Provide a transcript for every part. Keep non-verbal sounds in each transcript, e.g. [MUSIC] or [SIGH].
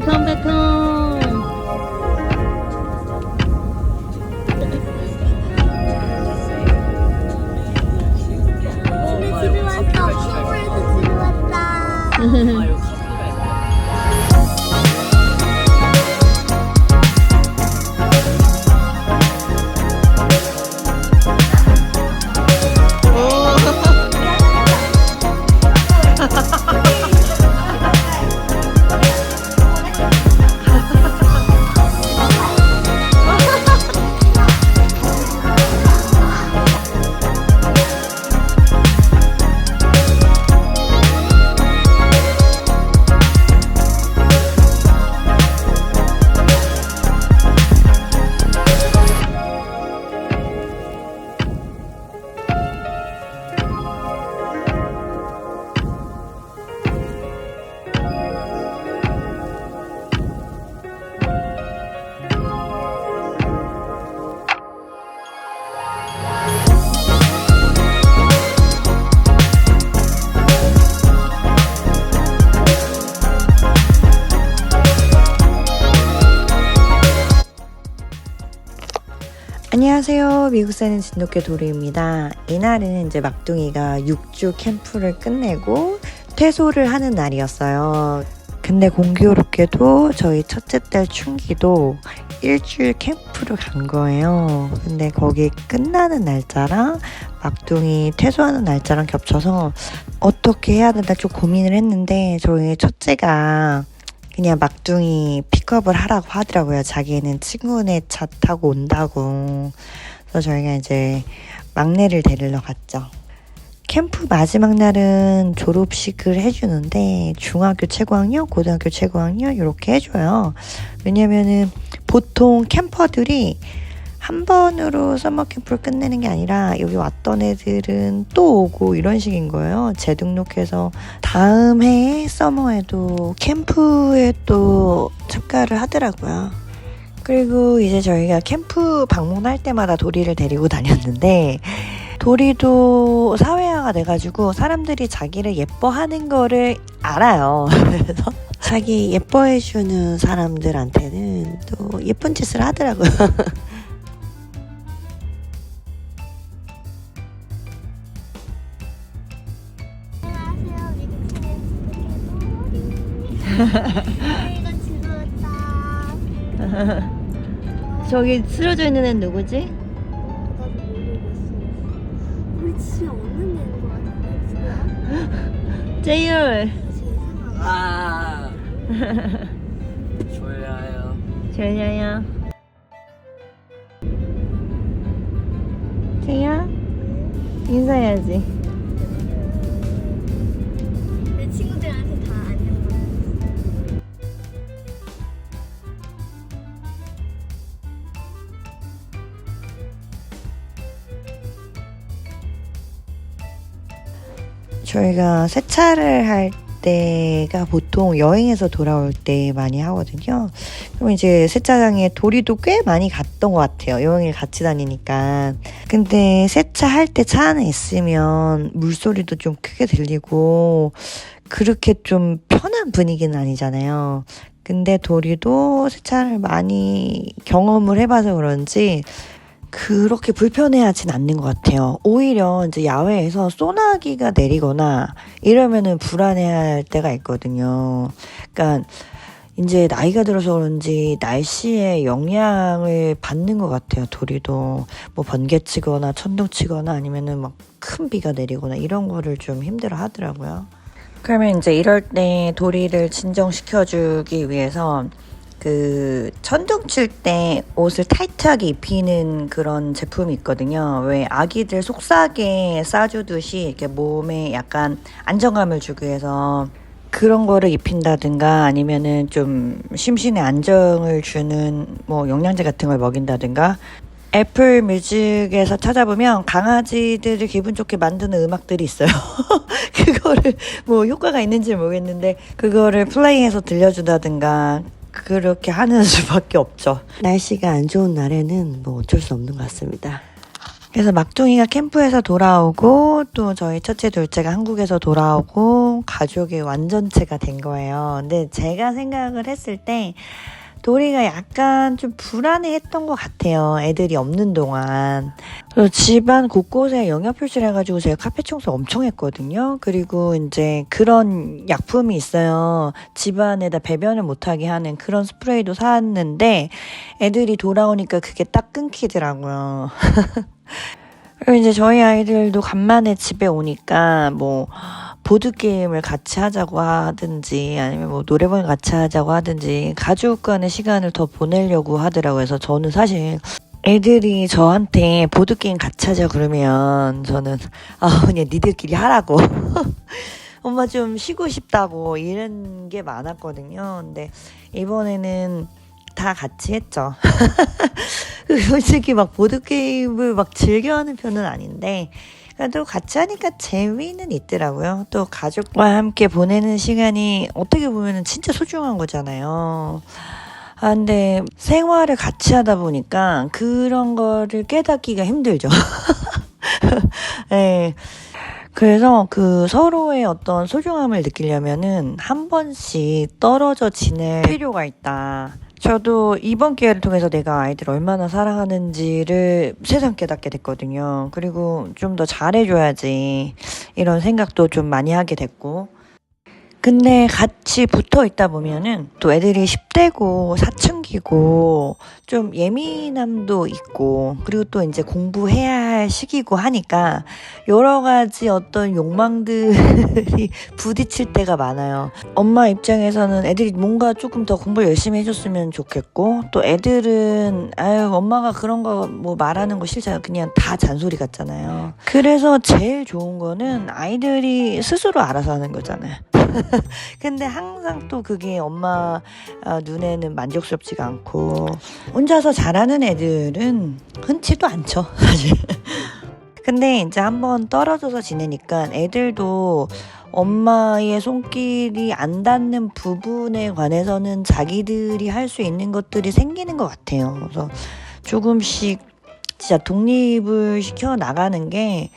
Come back home. 안녕하세요. 미국 사는 진돗개 도리입니다. 이날은 이제 막둥이가 6주 캠프를 끝내고 퇴소를 하는 날이었어요. 근데 공교롭게도 저희 첫째 딸 춘기도 일주일 캠프를 간 거예요. 근데 거기 끝나는 날짜랑 막둥이 퇴소하는 날짜랑 겹쳐서 어떻게 해야 되나 좀 고민을 했는데 저희 첫째가 그냥 막둥이 픽업을 하라고 하더라고요. 자기는 친구네 차 타고 온다고. 그래서 저희가 이제 막내를 데리러 갔죠. 캠프 마지막 날은 졸업식을 해주는데 중학교 최고학년, 고등학교 최고학년 이렇게 해줘요. 왜냐면은 보통 캠퍼들이 한 번으로 서머 캠프를 끝내는 게 아니라 여기 왔던 애들은 또 오고 이런 식인 거예요. 재등록해서 다음 해에 서머에도 캠프에 또 참가를 하더라고요. 그리고 이제 저희가 캠프 방문할 때마다 도리를 데리고 다녔는데 도리도 사회화가 돼가지고 사람들이 자기를 예뻐하는 거를 알아요. [LAUGHS] 그래서 자기 예뻐해주는 사람들한테는 또 예쁜 짓을 하더라고요. [LAUGHS] 저희가 들어왔다. 저기 쓰러져 있는 애는 누구지? 나도 모르겠어. 우리 집에 없는 애인 거 같은데? [GASPS] 제이얼. 세상에. 아 [LAUGHS] 졸려요. 제이야. 제이야? 인사해야지. 저희가 세차를 할 때가 보통 여행에서 돌아올 때 많이 하거든요. 그럼 이제 세차장에 도리도 꽤 많이 갔던 것 같아요. 여행을 같이 다니니까. 근데 세차할 때 차 안에 있으면 물소리도 좀 크게 들리고 그렇게 좀 편한 분위기는 아니잖아요. 근데 도리도 세차를 많이 경험을 해봐서 그런지 그렇게 불편해하진 않는 것 같아요. 오히려 이제 야외에서 소나기가 내리거나 이러면은 불안해할 때가 있거든요. 그러니까 이제 나이가 들어서 그런지 날씨에 영향을 받는 것 같아요. 도리도 뭐 번개 치거나 천둥 치거나 아니면은 막 큰 비가 내리거나 이런 거를 좀 힘들어 하더라고요. 그러면 이제 이럴 때 도리를 진정시켜주기 위해서 그 천둥 칠 때 옷을 타이트하게 입히는 그런 제품이 있거든요. 왜 아기들 속삭에 싸주듯이 이렇게 몸에 약간 안정감을 주기 위해서 그런 거를 입힌다든가 아니면은 좀 심신에 안정을 주는 뭐 영양제 같은 걸 먹인다든가 애플 뮤직에서 찾아보면 강아지들을 기분 좋게 만드는 음악들이 있어요. [LAUGHS] 그거를 뭐 효과가 있는지 모르겠는데 그거를 플레이해서 들려준다든가 그렇게 하는 [LAUGHS] 수밖에 없죠. 날씨가 안 좋은 날에는 뭐 어쩔 수 없는 것 같습니다. 그래서 막둥이가 캠프에서 돌아오고 또 저희 첫째 둘째가 한국에서 돌아오고 가족의 완전체가 된 거예요. 근데 제가 생각을 했을 때 도리가 약간 좀 불안해했던 것 같아요. 애들이 없는 동안. 그래서 집안 곳곳에 영역 표시를 해가지고 제가 카페 청소 엄청 했거든요. 그리고 이제 그런 약품이 있어요. 집안에다 배변을 못하게 하는 그런 스프레이도 사왔는데 애들이 돌아오니까 그게 딱 끊기더라고요. [LAUGHS] 그리고 이제 저희 아이들도 간만에 집에 오니까 뭐 보드게임을 같이 하자고 하든지 아니면 뭐 노래방을 같이 하자고 하든지 가족 간의 시간을 더 보내려고 하더라고요. 그래서 저는 사실 애들이 저한테 보드게임 같이 하자 그러면 저는 아 그냥 니들끼리 하라고 [LAUGHS] 엄마 좀 쉬고 싶다고 이런 게 많았거든요. 근데 이번에는 다 같이 했죠. [LAUGHS] 솔직히 막 보드게임을 막 즐겨하는 편은 아닌데 그래도 같이 하니까 재미는 있더라고요. 또 가족과 함께 보내는 시간이 어떻게 보면 진짜 소중한 거잖아요. 아, 근데 생활을 같이 하다 보니까 그런 거를 깨닫기가 힘들죠. 네. [LAUGHS] 그래서 그 서로의 어떤 소중함을 느끼려면은 한 번씩 떨어져 지낼 필요가 있다. 저도 이번 기회를 통해서 내가 아이들을 얼마나 사랑하는지를 새삼 깨닫게 됐거든요. 그리고 좀 더 잘해줘야지 이런 생각도 좀 많이 하게 됐고. 근데 같이 붙어 있다 보면은 또 애들이 10대고 사춘기고 좀 예민함도 있고 그리고 또 이제 공부해야 할 시기고 하니까 여러 가지 어떤 욕망들이 [LAUGHS] 부딪힐 때가 많아요. 엄마 입장에서는 애들이 뭔가 조금 더 공부를 열심히 해줬으면 좋겠고 또 애들은 아유 엄마가 그런 거 뭐 말하는 거 싫잖아요. 그냥 다 잔소리 같잖아요. 그래서 제일 좋은 거는 아이들이 스스로 알아서 하는 거잖아요. [LAUGHS] 근데 항상 또 그게 엄마 아, 눈에는 만족스럽지가 않고 혼자서 잘하는 애들은 흔치도 않죠 [LAUGHS] 사실. 근데 이제 한번 떨어져서 지내니까 애들도 엄마의 손길이 안 닿는 부분에 관해서는 자기들이 할 수 있는 것들이 생기는 것 같아요. 그래서 조금씩 진짜 독립을 시켜 나가는 게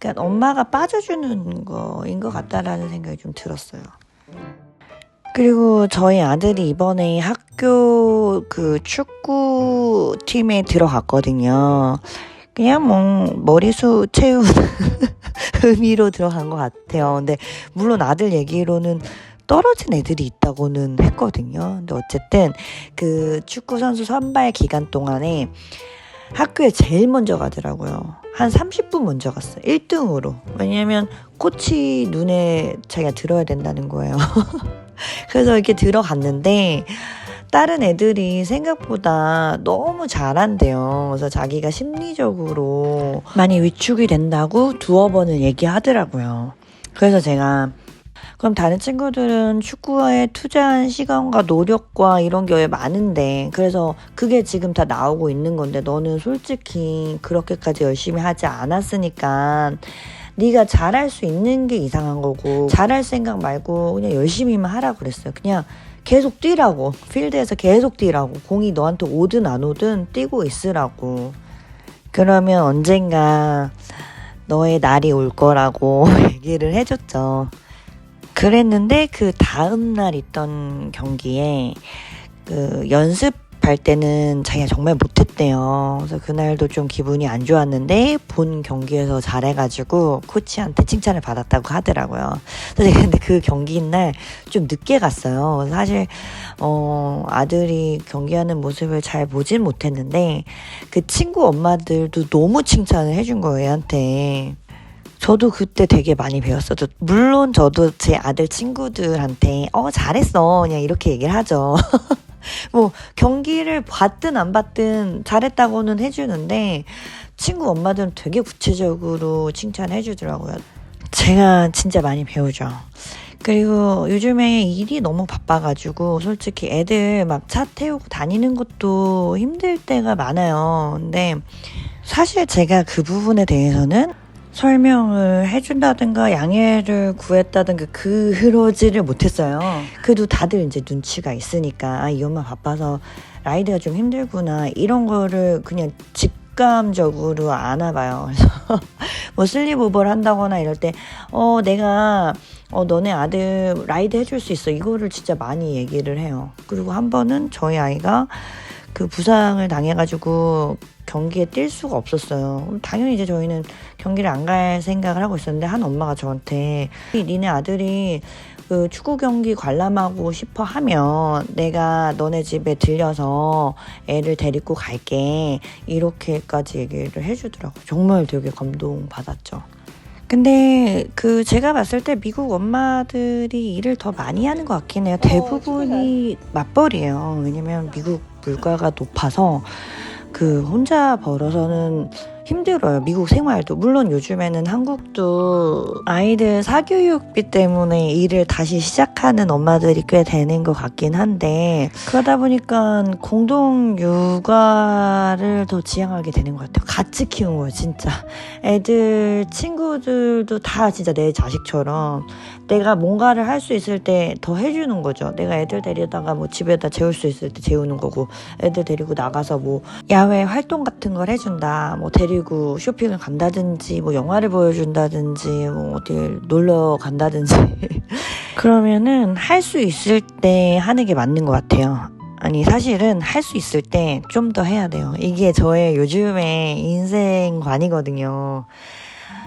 그러니까 엄마가 빠져주는 거인 것 같다라는 생각이 좀 들었어요. 그리고 저희 아들이 이번에 학교 그 축구 팀에 들어갔거든요. 그냥 뭐 머리수 채운 [LAUGHS] 의미로 들어간 것 같아요. 근데 물론 아들 얘기로는 떨어진 애들이 있다고는 했거든요. 근데 어쨌든 그 축구 선수 선발 기간 동안에 학교에 제일 먼저 가더라고요. 한 30분 먼저 갔어요. 1등으로. 왜냐면 코치 눈에 자기가 들어야 된다는 거예요. [LAUGHS] 그래서 이렇게 들어갔는데 다른 애들이 생각보다 너무 잘한대요. 그래서 자기가 심리적으로 많이 위축이 된다고 두어 번을 얘기하더라고요. 그래서 제가 그럼 다른 친구들은 축구에 투자한 시간과 노력과 이런 게 많은데 그래서 그게 지금 다 나오고 있는 건데 너는 솔직히 그렇게까지 열심히 하지 않았으니까 네가 잘할 수 있는 게 이상한 거고 잘할 생각 말고 그냥 열심히만 하라 그랬어요. 그냥 계속 뛰라고 필드에서 계속 뛰라고 공이 너한테 오든 안 오든 뛰고 있으라고 그러면 언젠가 너의 날이 올 거라고 [LAUGHS] 얘기를 해줬죠. 그랬는데 그 다음 날 있던 경기에 그 연습할 때는 자기가 정말 못했대요. 그래서 그날도 좀 기분이 안 좋았는데 본 경기에서 잘해가지고 코치한테 칭찬을 받았다고 하더라고요. 그래서 근데 그 경기인 날 좀 늦게 갔어요. 사실 어 아들이 경기하는 모습을 잘 보진 못했는데 그 친구 엄마들도 너무 칭찬을 해준 거예요 얘한테. 저도 그때 되게 많이 배웠어요. 물론 저도 제 아들 친구들한테 어 잘했어 그냥 이렇게 얘기를 하죠. [LAUGHS] 뭐 경기를 봤든 안 봤든 잘했다고는 해주는데 친구 엄마들은 되게 구체적으로 칭찬해 주더라고요. 제가 진짜 많이 배우죠. 그리고 요즘에 일이 너무 바빠가지고 솔직히 애들 막 차 태우고 다니는 것도 힘들 때가 많아요. 근데 사실 제가 그 부분에 대해서는 설명을 해준다든가 양해를 구했다든가 그러지를 못했어요. 그래도 다들 이제 눈치가 있으니까 아, 이 엄마 바빠서 라이드가 좀 힘들구나 이런 거를 그냥 습관적으로 안 와봐요. 그래서 [LAUGHS] 뭐 슬립오버를 한다거나 이럴 때, 어, 내가, 어, 너네 아들 라이드 해줄 수 있어. 이거를 진짜 많이 얘기를 해요. 그리고 한 번은 저희 아이가 그 부상을 당해가지고 경기에 뛸 수가 없었어요. 당연히 이제 저희는 경기를 안 갈 생각을 하고 있었는데 한 엄마가 저한테 니네 아들이 그 축구 경기 관람하고 싶어 하면 내가 너네 집에 들려서 애를 데리고 갈게 이렇게까지 얘기를 해주더라고요. 정말 되게 감동 받았죠. 근데 그 제가 봤을 때 미국 엄마들이 일을 더 많이 하는 것 같긴 해요. 대부분이 맞벌이에요. 왜냐면 미국 물가가 높아서 그 혼자 벌어서는 힘들어요. 미국 생활도. 물론 요즘에는 한국도 아이들 사교육비 때문에 일을 다시 시작하는 엄마들이 꽤 되는 것 같긴 한데 그러다 보니까 공동 육아를 더 지향하게 되는 것 같아요. 같이 키운 거예요, 진짜. 애들 친구들도 다 진짜 내 자식처럼 내가 뭔가를 할 수 있을 때 더 해주는 거죠. 내가 애들 데리다가 뭐 집에다 재울 수 있을 때 재우는 거고 애들 데리고 나가서 뭐 야외 활동 같은 걸 해준다. 뭐 데 리고 쇼핑을 간다든지 뭐 영화를 보여준다든지 뭐 어딜 놀러 간다든지 [LAUGHS] 그러면은 할 수 있을 때 하는 게 맞는 것 같아요. 아니 사실은 할 수 있을 때 좀 더 해야 돼요. 이게 저의 요즘의 인생관이거든요.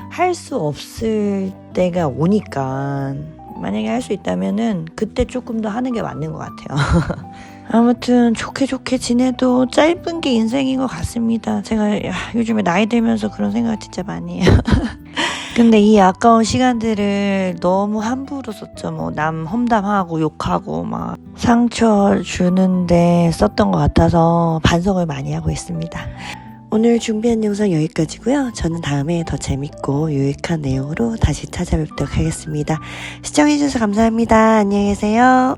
할 수 없을 때가 오니까 만약에 할 수 있다면은 그때 조금 더 하는 게 맞는 것 같아요. [LAUGHS] 아무튼 좋게 좋게 지내도 짧은 게 인생인 것 같습니다. 제가 야, 요즘에 나이 들면서 그런 생각 진짜 많이 해요. [LAUGHS] 근데 이 아까운 시간들을 너무 함부로 썼죠. 뭐 남 험담하고 욕하고 막 상처 주는데 썼던 것 같아서 반성을 많이 하고 있습니다. 오늘 준비한 영상 여기까지고요. 저는 다음에 더 재밌고 유익한 내용으로 다시 찾아뵙도록 하겠습니다. 시청해주셔서 감사합니다. 안녕히 계세요.